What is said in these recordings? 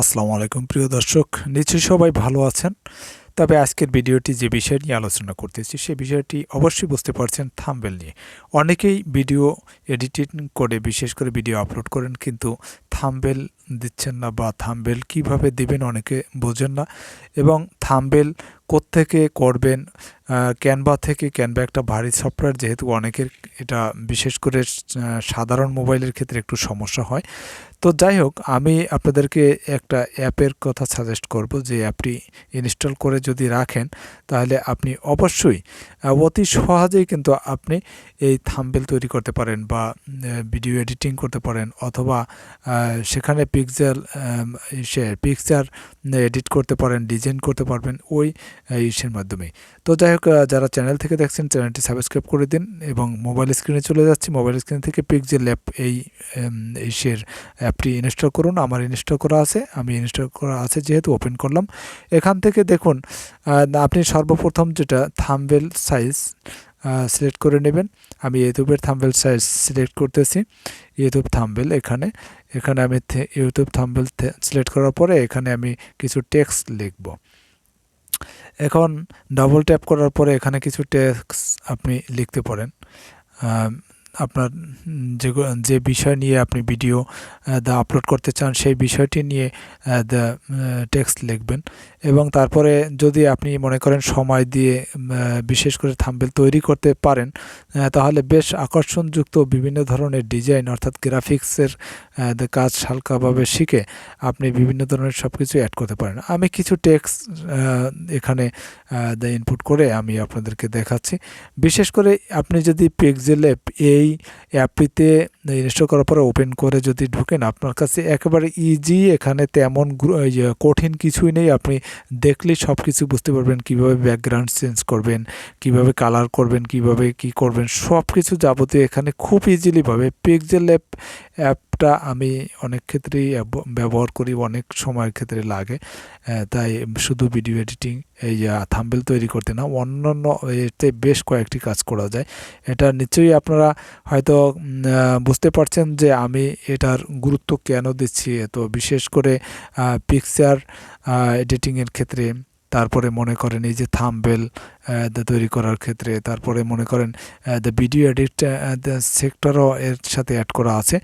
আসসালামু আলাইকুম, প্রিয় দর্শক। নিশ্চয়ই সবাই ভালো আছেন। তবে আজকের ভিডিওটি যে বিষয় নিয়ে আলোচনা করতেছি সেই বিষয়টি অবশ্যই বুঝতে পারছেন থাম্বেল নিয়ে। অনেকেই ভিডিও এডিটিং করে, বিশেষ করে ভিডিও আপলোড করেন, কিন্তু থাম্বেল দিচ্ছেন না বা থাম্বেল কীভাবে দিবেন অনেকে বোঝেন না। এবং থাম্বেল কোত্থেকে করবেন? ক্যানভা থেকে। ক্যানভা একটা ভারী সফটওয়্যার, যেহেতু অনেকের এটা বিশেষ করে সাধারণ মোবাইলের ক্ষেত্রে একটু সমস্যা হয়। তো যাই হোক, আমি আপনাদেরকে একটা অ্যাপের কথা সাজেস্ট করব যে অ্যাপটি ইনস্টল করে যদি রাখেন, তাহলে আপনি অবশ্যই অতি সহজেই কিন্তু আপনি এই থাম্বেল তৈরি করতে পারেন বা ভিডিও এডিটিং করতে পারেন অথবা সেখানে পিকচার সে পিকচার এডিট করতে পারেন ডিজাইন করতে পারবেন ওই আহ, ইসের মাধ্যমে তো যাই হোক যারা চ্যানেল থেকে দেখছেন চ্যানেলটি সাবস্ক্রাইব করে দিন এবং মোবাইল স্ক্রিনে চলে যাচ্ছি। মোবাইল স্ক্রিন থেকে পিকজেল অ্যাপ এই ইসের অ্যাপটি ইনস্টল করুন। আমার ইনস্টল করা আছে। আমি ইনস্টল করা আছে যেহেতু ওপেন করলাম। এখান থেকে দেখুন আপনি সর্বপ্রথম যেটা থাম্বেল সাইজ সিলেক্ট করে নেবেন। আমি ইউটিউবের থাম্বেল সাইজ সিলেক্ট করতেছি। ইউটিউব থাম্বেল এখানে। এখানে আমি ইউটিউব থাম্বেল সিলেক্ট করার পরে এখানে আমি কিছু টেক্সট লিখব। এখন ডাবল ট্যাপ করার পরে এখানে কিছু টেক্সট আপনি লিখতে পারেন। আপনার যে যে বিষয় নিয়ে আপনি ভিডিও দা আপলোড করতে চান সেই বিষয়টি নিয়ে দ্য টেক্সট লিখবেন। এবং তারপরে যদি আপনি মনে করেন সময় দিয়ে বিশেষ করে থাম্বেল তৈরি করতে পারেন তাহলে বেশ আকর্ষণযুক্ত বিভিন্ন ধরনের ডিজাইন অর্থাৎ গ্রাফিক্সের কাজ হালকাভাবে শিখে আপনি বিভিন্ন ধরনের সব কিছু অ্যাড করতে পারেন। আমি কিছু টেক্সট এখানে ইনপুট করে আমি আপনাদেরকে দেখাচ্ছি। বিশেষ করে আপনি যদি পিক্সেল এই অ্যাপটিতে ইনস্টল করার পরে ওপেন করে যদি ঢুকেন, আপনার কাছে একেবারে ইজি এখানে তেমন কঠিন কিছুই নেই। আপনি দেখলেই সব কিছু বুঝতে পারবেন কীভাবে ব্যাকগ্রাউন্ড চেঞ্জ করবেন, কীভাবে কালার করবেন, কীভাবে কি করবেন। সব কিছু যাবতীয় এখানে খুব ইজিলিভাবে পিক্সেল অ্যাপ অ্যাপটা আমি অনেক ক্ষেত্রেই ব্যবহার করি, অনেক সময়ের ক্ষেত্রে লাগে। তাই শুধু ভিডিও এডিটিং এই থাম্বেল তৈরি করতে না, অন্যান্য এতে বেশ কয়েকটি কাজ করা যায়। এটা নিশ্চয়ই আপনারা হয়তো বুঝতে পারছেন যে আমি এটার গুরুত্ব কেন দিচ্ছি? তো বিশেষ করে পিকচার এডিটিংয়ের ক্ষেত্রে, তারপরে মনে করেন এই যে থাম্বেল তৈরি করার ক্ষেত্রে। তারপরে মনে করেন দ্য ভিডিও এডিট সেক্টরও এর সাথে অ্যাড করা আছে।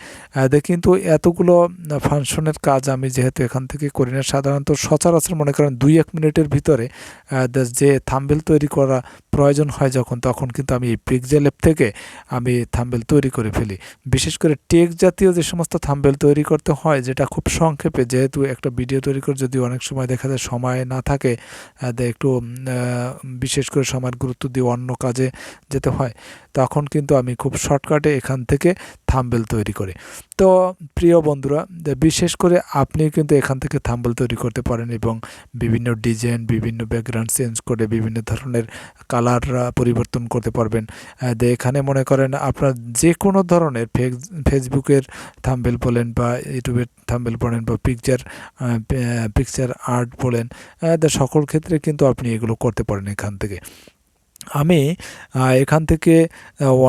কিন্তু এতগুলো ফাংশনের কাজ আমি যেহেতু এখান থেকে করি না, সাধারণত সচরাচর মনে করেন দুই এক মিনিটের ভিতরে যে থাম্বেল তৈরি করা প্রয়োজন হয় যখন, তখন কিন্তু আমি এই পিকজেল অ্যাপ থেকে আমি থাম্বেল তৈরি করে ফেলি। বিশেষ করে টেক জাতীয় যে সমস্ত থাম্বেল তৈরি করতে হয়, যেটা খুব সংক্ষেপে, যেহেতু একটা ভিডিও তৈরি করে যদি অনেক সময় দেখা যায় সময় না থাকে একটু বিশেষ করে সময়ের গুরুত্ব দিয়ে অন্য কাজে যেতে হয়। তখন কিন্তু আমি খুব শর্টকাটে এখান থেকে থাম্বেল তৈরি করে। তো প্রিয় বন্ধুরা বিশেষ করে আপনি কিন্তু এখান থেকে থাম্বেল তৈরি করতে পারেন এবং বিভিন্ন ডিজাইন, বিভিন্ন ব্যাকগ্রাউন্ড চেঞ্জ করে বিভিন্ন ধরনের কালার পরিবর্তন করতে পারবেন। এখানে মনে করেন আপনার যে কোনো ধরনের ফেস- ফেসবুকের থাম্বেল বলেন বা ইউটিউবের থাম্বেল বলেন বা পিকচার পিকচার আর্ট বলেন সকল ক্ষেত্রে কিন্তু আপনি এগুলো করতে পারেন এখান থেকে। আমি এখান থেকে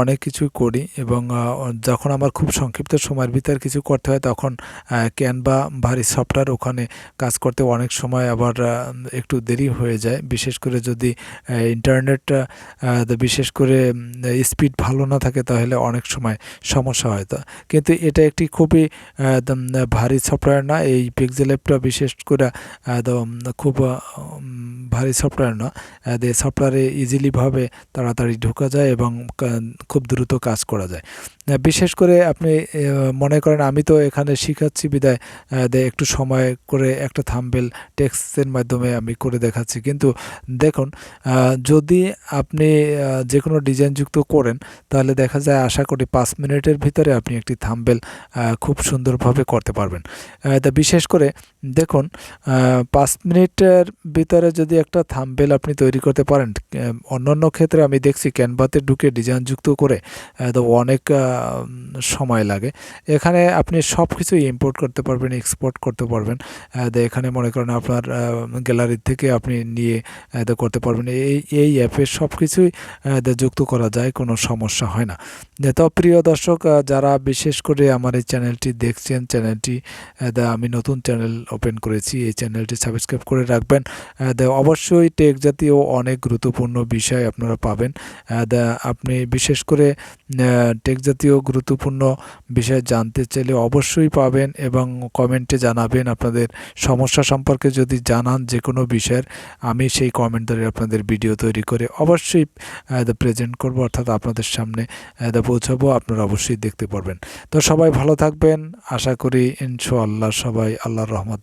অনেক কিছুই করি এবং যখন আমার খুব সংক্ষিপ্ত সময়ের ভিতর কিছু করতে হয় তখন ক্যানভা ভারী সফটওয়্যার ওখানে কাজ করতে অনেক সময় আবার একটু দেরি হয়ে যায়। বিশেষ করে যদি ইন্টারনেট বিশেষ করে স্পিড ভালো না থাকে তাহলে অনেক সময় সমস্যা হয় তো। কিন্তু এটা একটি খুবই ভারী সফটওয়্যার না, এই পিক্সেল অ্যাপটা বিশেষ করে খুব ভারী সফটওয়্যার না। সফটওয়্যারে ইজিলিভাবে তাড়াতাড়ি ঢোকা যায় এবং খুব দ্রুত কাজ করা যায়। বিশেষ করে আপনি মনে করেন আমি তো এখানে শিখাচ্ছি বিদায় একটু সময় করে একটা থাম্বেল টেক্সটের মাধ্যমে আমি করে দেখাচ্ছি। কিন্তু দেখুন যদি আপনি যে কোনো ডিজাইনযুক্ত করেন, তাহলে দেখা যায় আশা করি পাঁচ মিনিটের ভিতরে আপনি একটি থাম্বেল খুব সুন্দরভাবে করতে পারবেন। তা বিশেষ করে দেখুন পাঁচ মিনিটের ভিতরে যদি একটা থাম্বেল আপনি তৈরি করতে পারেন অন্যান্য ক্ষেত্রে আমি দেখছি ক্যানভাতে ঢুকে ডিজাইনযুক্ত করে আহ, তো অনেক সময় লাগে। এখানে আপনি সব কিছুই ইম্পোর্ট করতে পারবেন এক্সপোর্ট করতে পারবেন। এখানে মনে করেন আপনার গ্যালারি থেকে আপনি নিয়ে করতে পারবেন। এই এই অ্যাপে সব কিছুই যুক্ত করা যায় কোনো সমস্যা হয় না। তো প্রিয় দর্শক যারা বিশেষ করে আমার এই চ্যানেলটি দেখছেন চ্যানেলটি আমি নতুন চ্যানেল ওপেন করেছি, এই চ্যানেলটি সাবস্ক্রাইব করে রাখবেন। অবশ্যই টেক জাতীয় অনেক গুরুত্বপূর্ণ বিষয় আপনারা পাবেন। আপনি বিশেষ করে টেক জাতীয় গুরুত্বপূর্ণ বিষয় জানতে চাইলে অবশ্যই পাবেন এবং কমেন্টে জানাবেন আপনাদের সমস্যা সম্পর্কে যদি জানান যে কোনো বিষয়ের, আমি সেই কমেন্ট ধরে আপনাদের ভিডিও তৈরি করে অবশ্যই প্রেজেন্ট করব, অর্থাৎ আপনাদের সামনে পৌঁছাবো, আপনারা অবশ্যই দেখতে পারবেন। তো সবাই ভালো থাকবেন, আশা করি ইনশাআল্লাহ সবাই আল্লাহর রহমতে